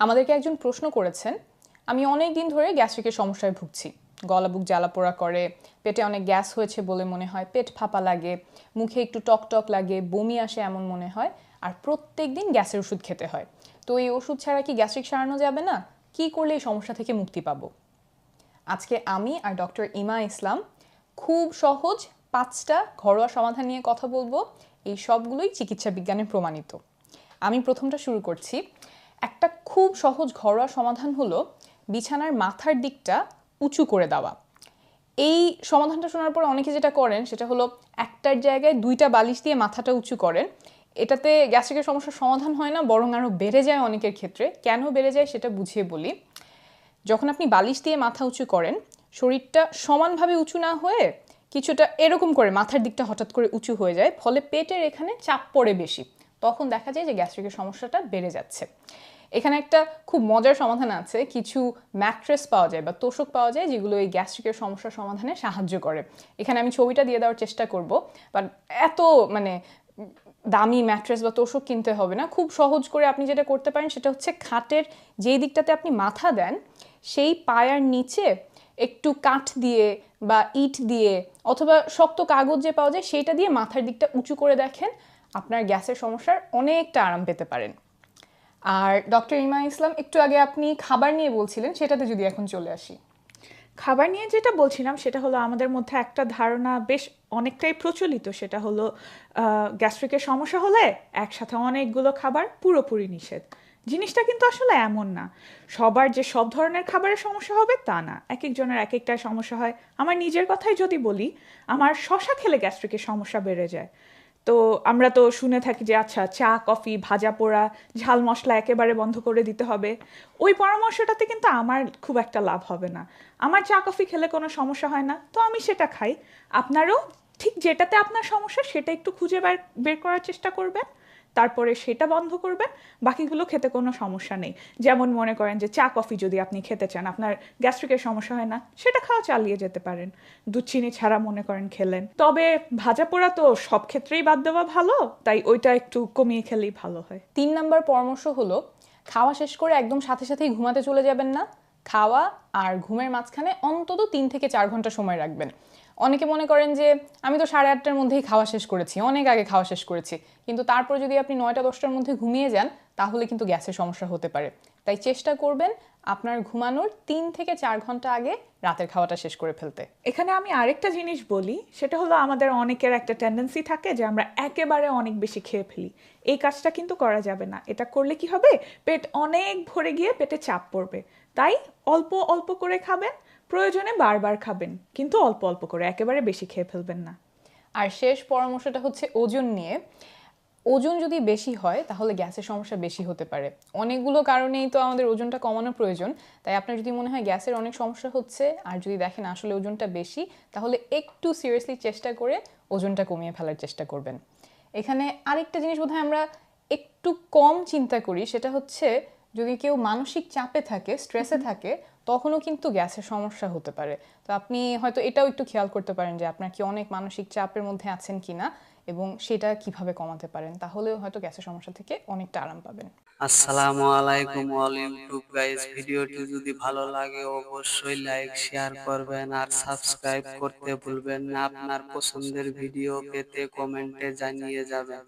আমাদেরকে একজন প্রশ্ন করেছেন, আমি অনেক দিন ধরে গ্যাস্ট্রিকের সমস্যায় ভুগছি। গলা বুক জ্বালা পোড়া করে, পেটে অনেক গ্যাস হয়েছে বলে মনে হয়, পেট ফাঁপা লাগে, মুখে একটু টক টক লাগে, বমি আসে এমন মনে হয়, আর প্রত্যেক দিন গ্যাসের ওষুধ খেতে হয়। তো এই ওষুধ ছাড়া কি গ্যাস্ট্রিক সারানো যাবে না? কি করলে এই সমস্যা থেকে মুক্তি পাবো? আজকে আমি আর ডক্টর ইমা ইসলাম খুব সহজ পাঁচটা ঘরোয়া সমাধান নিয়ে কথা বলব। এই সবগুলোই চিকিৎসা বিজ্ঞানে প্রমাণিত। আমি প্রথমটা শুরু করছি। একটা খুব সহজ ঘরোয়া সমাধান হলো বিছানার মাথার দিকটা উঁচু করে দেওয়া। এই সমাধানটা শোনার পর অনেকে যেটা করেন সেটা হলো একটার জায়গায় দুইটা বালিশ দিয়ে মাথাটা উঁচু করেন। এটাতে গ্যাস্ট্রিকের সমস্যার সমাধান হয় না, বরং আরও বেড়ে যায় অনেকের ক্ষেত্রে। কেন বেড়ে যায় সেটা বুঝিয়ে বলি। যখন আপনি বালিশ দিয়ে মাথা উঁচু করেন, শরীরটা সমানভাবে উঁচু না হয়ে কিছুটা এরকম করে মাথার দিকটা হঠাৎ করে উঁচু হয়ে যায়, ফলে পেটের এখানে চাপ পড়ে বেশি। তখন দেখা যায় যে গ্যাস্ট্রিকের সমস্যাটা বেড়ে যাচ্ছে। এখানে একটা খুব মজার সমাধান আছে। কিছু ম্যাট্রেস পাওয়া যায় বা তোষক পাওয়া যায় যেগুলো এই গ্যাস্ট্রিকের সমস্যা সমাধানে সাহায্য করে। এখানে আমি ছবিটা দিয়ে দেওয়ার চেষ্টা করব, বাট এত মানে দামি ম্যাট্রেস বা তোষক কিনতে হবে না। খুব সহজ করে আপনি যেটা করতে পারেন সেটা হচ্ছে খাটের যেই দিকটাতে আপনি মাথা দেন, সেই পায়ার নিচে একটু কাঠ দিয়ে বা ইট দিয়ে অথবা শক্ত কাগজ যে পাওয়া যায় সেইটা দিয়ে মাথার দিকটা উঁচু করে দেখেন। আপনার গ্যাসের সমস্যার অনেকটা আরাম পেতে পারেন। আর ডক্টর ইমা ইসলাম, একটু আগে আপনি খাবার নিয়ে বলছিলেন, সেটাতে যদি এখন চলে আসি। খাবার নিয়ে যেটা বলছিলাম, সেটা হলো আমাদের মধ্যে একটা ধারণা বেশ অনেকটাই প্রচলিত, সেটা হলো গ্যাস্ট্রিকের সমস্যা হলে একসাথে অনেকগুলো খাবার পুরোপুরি নিষেধ। জিনিসটা কিন্তু আসলে এমন না। সবার যে সব ধরনের খাবারের সমস্যা হবে, তা না। এক একজনের এক একটা সমস্যা হয়। আমার নিজের কথাই যদি বলি, আমার শশা খেলে গ্যাস্ট্রিকের সমস্যা বেড়ে যায়। তো আমরা তো শুনে থাকি যে আচ্ছা চা, কফি, ভাজা পোড়া, ঝাল মশলা একেবারে বন্ধ করে দিতে হবে। ওই পরামর্শটাতে কিন্তু আমার খুব একটা লাভ হবে না। আমার চা, কফি খেলে কোনো সমস্যা হয় না, তো আমি সেটা খাই। আপনারও ঠিক যেটাতে আপনার সমস্যা, সেটা একটু খুঁজে বের করার চেষ্টা করবেন। তারপরে সেটা বন্ধ করবেন, বাকিগুলো খেতে কোনো সমস্যা নেই। যেমন মনে করেন যে চা, কফি যদি আপনি খেতে চান, আপনার গ্যাস্ট্রিকের সমস্যা হয় না, সেটা খাওয়া চালিয়ে যেতে পারেন। দুধ, চিনি ছাড়া মনে করেন খেলেন। তবে ভাজা পোড়া তো সব ক্ষেত্রেই বাদ দেওয়া ভালো, তাই ওইটা একটু কমিয়ে খেলেই ভালো হয়। তিন নম্বর পরামর্শ হলো, খাওয়া শেষ করে একদম সাথে সাথেই ঘুমাতে চলে যাবেন না। খাওয়া আর ঘুমের মাঝখানে অন্তত তিন থেকে চার ঘণ্টা সময় রাখবেন। অনেকে মনে করেন যে আমি তো সাড়ে আটটার মধ্যেই খাওয়া শেষ করেছি, অনেক আগে খাওয়া শেষ করেছি। কিন্তু তারপর যদি আপনি নয়টা, দশটার মধ্যে ঘুমিয়ে যান, তাহলে কিন্তু গ্যাসের সমস্যা হতে পারে। তাই চেষ্টা করবেন আপনার ঘুমানোর তিন থেকে চার ঘণ্টা আগে রাতের খাওয়াটা শেষ করে ফেলতে। এখানে আমি আরেকটা জিনিস বলি সেটা হলো আমাদের অনেকের একটা টেন্ডেন্সি থাকে যে আমরা একেবারে অনেক বেশি খেয়ে ফেলি। এই কাজটা কিন্তু করা যাবে না। এটা করলে কি হবে? পেট অনেক ভরে গিয়ে পেটে চাপ পড়বে। তাই অল্প অল্প করে খাবেন প্রয়োজনে বারবার খাবেন কিন্তু অল্প অল্প করে একেবারে বেশি খেয়ে ফেলবেন না। আর শেষ পরামর্শটা হচ্ছে ওজন নিয়ে। ওজন যদি বেশি হয় তাহলে গ্যাসের সমস্যা বেশি হতে পারে। অনেকগুলো কারণেই তো আমাদের ওজনটা কমানো প্রয়োজন। তাই আপনার যদি মনে হয় গ্যাসের অনেক সমস্যা হচ্ছে আর যদি দেখেন আসলে ওজনটা বেশি তাহলে একটু সিরিয়াসলি চেষ্টা করে ওজনটা কমিয়ে ফেলার চেষ্টা করবেন। এখানে আরেকটা জিনিস বোধহয় আমরা একটু কম চিন্তা করি সেটা হচ্ছে যদি কেউ মানসিক চাপে থাকে স্ট্রেসে থাকে তখনও কিন্তু গ্যাসের সমস্যা হতে পারে। তো আপনি হয়তো এটাও একটু খেয়াল করতে পারেন যে আপনার কি অনেক মানসিক চাপের মধ্যে আছেন কিনা। এবং সেটা কীভাবে কমাতে পারেন, তাহলেও হয়তো গ্যাসের সমস্যা থেকে অনেকটা আরাম পাবেন। আসসালামু আলাইকুম অল ইউটিউব গাইস। ভিডিওটি যদি ভালো লাগে অবশ্যই লাইক, শেয়ার করবেন আর সাবস্ক্রাইব করতে ভুলবেন না। আপনার পছন্দের ভিডিও পেতে কমেন্টে জানিয়ে যাবেন।